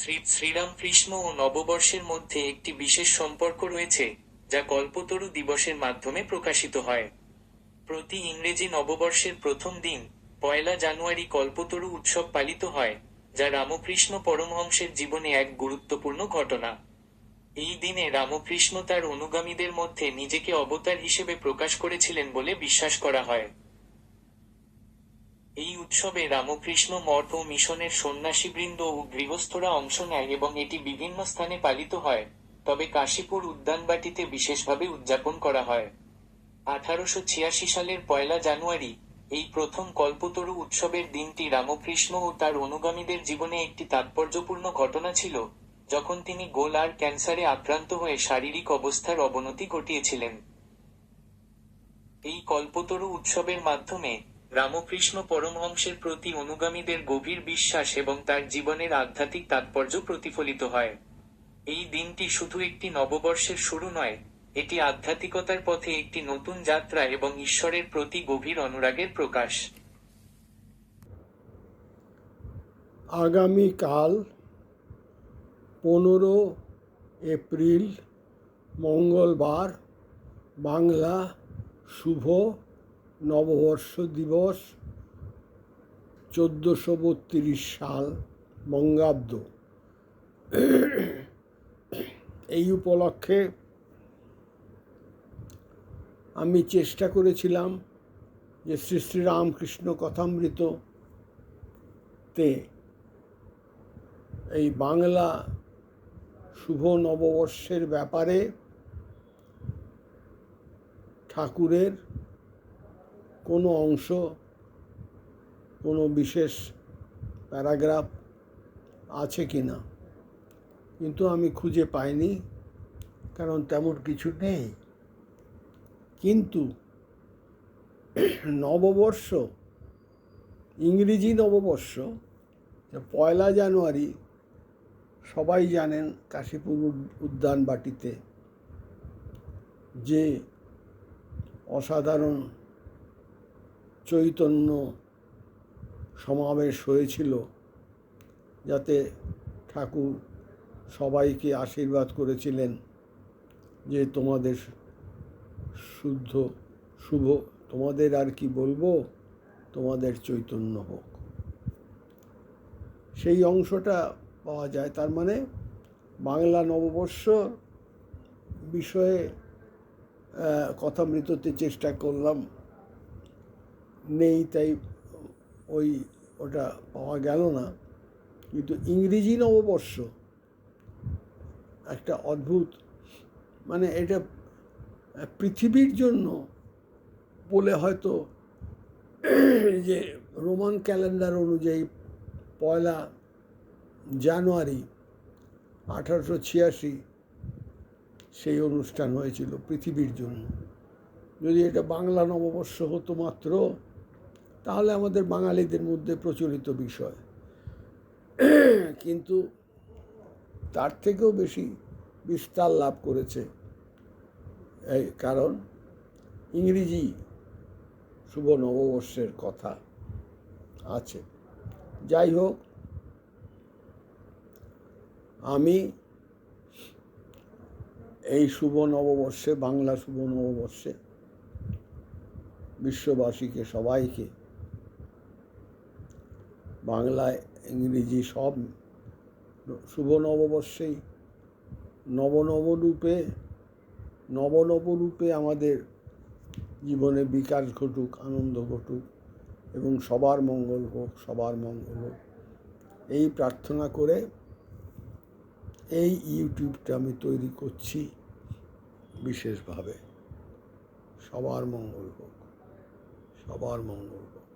শ্রী, শ্রীরামকৃষ্ণ ও নববর্ষের মধ্যে একটি বিশেষ সম্পর্ক রয়েছে, যা কল্পতরু দিবসের মাধ্যমে প্রকাশিত হয়। প্রতি ইংরেজি নববর্ষের প্রথম দিন, পয়লা জানুয়ারি কল্পতরু উৎসব পালিত হয়, যা রামকৃষ্ণ পরমহংসের জীবনে এক গুরুত্বপূর্ণ ঘটনা। এই দিনে রামকৃষ্ণ তার অনুগামীদের মধ্যে নিজেকে অবতার হিসেবে প্রকাশ করেছিলেন বলে বিশ্বাস করা হয়। এই উৎসবে রামকৃষ্ণ, মঠ ও মিশনের সন্ন্যাসীবৃন্দ ও গৃহস্থরা অংশ নেয় এবং এটি বিভিন্ন স্থানে পালিত হয়। তবে কাশীপুর উদ্যানবাটিতে বিশেষভাবে উদযাপন করা হয়। আঠারোশো ছিয়াশি সালের পয়লা জানুয়ারি এই প্রথম কল্পতরু উৎসবের দিনটি রামকৃষ্ণ ও তার অনুগামীদের জীবনে একটি তাৎপর্যপূর্ণ ঘটনা ছিল, যখন তিনি গোল আর ক্যান্সারে আক্রান্ত হয়ে শারীরিক অবস্থার অবনতি ঘটিয়েছিলেন। এই কল্পতরু উৎসবের মাধ্যমে রামকৃষ্ণ পরমহংসের প্রতি অনুগামীদের গভীর বিশ্বাস এবং তার জীবনের আধ্যাত্মিক তাৎপর্য প্রতিফলিত হয়। এই দিনটি শুধু একটি নববর্ষের শুরু নয়, এটি আধ্যাত্মিকতার পথে একটি নতুন যাত্রা এবং ঈশ্বরের প্রতি গভীর অনুরাগের প্রকাশ। আগামীকাল পনেরো এপ্রিল, মঙ্গলবার, বাংলা শুভ নববর্ষ দিবস চোদ্দোশো বত্রিশ সাল বঙ্গাব্দ। এই উপলক্ষে আমি চেষ্টা করেছিলাম যে শ্রী শ্রী রামকৃষ্ণ কথামৃততে এই বাংলা শুভ নববর্ষের ব্যাপারে ঠাকুরের কোনো অংশ, কোনো বিশেষ প্যারাগ্রাফ আছে কি না? কিন্তু আমি খুঁজে পাইনি, কারণ তেমন কিছু নেই। কিন্তু নববর্ষ, ইংরেজি নববর্ষ পয়লা জানুয়ারি, সবাই জানেন কাশীপুর উদ্যানবাটিতে যে অসাধারণ চৈতন্য সমাবেশ হয়েছিল যাতে ঠাকুর সবাইকে আশীর্বাদ করেছিলেন যে তোমাদের শুদ্ধ, শুভ, তোমাদের আর কি বলব? তোমাদের চৈতন্য হোক। সেই অংশটা পাওয়া যায়। তার মানে বাংলা নববর্ষ বিষয়ে কথামৃততে চেষ্টা করলাম। নেই, তাই ওই ওটা পাওয়া গেল না। কিন্তু ইংরেজি নববর্ষ একটা অদ্ভুত মানে এটা পৃথিবীর জন্য বলে হয়তো যে রোমান ক্যালেন্ডার অনুযায়ী পয়লা জানুয়ারি আঠারোশো ছিয়াশি সেই অনুষ্ঠান হয়েছিল পৃথিবীর জন্য। যদি এটা বাংলা নববর্ষ হতো মাত্র তাহলে আমাদের বাঙালিদের মধ্যে প্রচলিত বিষয়। কিন্তু তার থেকেও বেশি বিস্তার লাভ করেছে। এই কারণ ইংরেজি শুভ নববর্ষের কথা আছে। যাই হোক, আমি এই শুভ নববর্ষে বাংলা শুভ নববর্ষে বিশ্ববাসীকে, সবাইকে বাংলায় ইংরেজি সব শুভ নববর্ষেই নবনবরূপে নবনবরূপে আমাদের জীবনে বিকাশ ঘটুক, আনন্দ ঘটুক এবং সবার মঙ্গল হোক, সবার মঙ্গল হোক। এই প্রার্থনা করে এই ইউটিউবটা আমি তৈরি করছি বিশেষভাবে। সবার মঙ্গল হোক, সবার মঙ্গল হোক।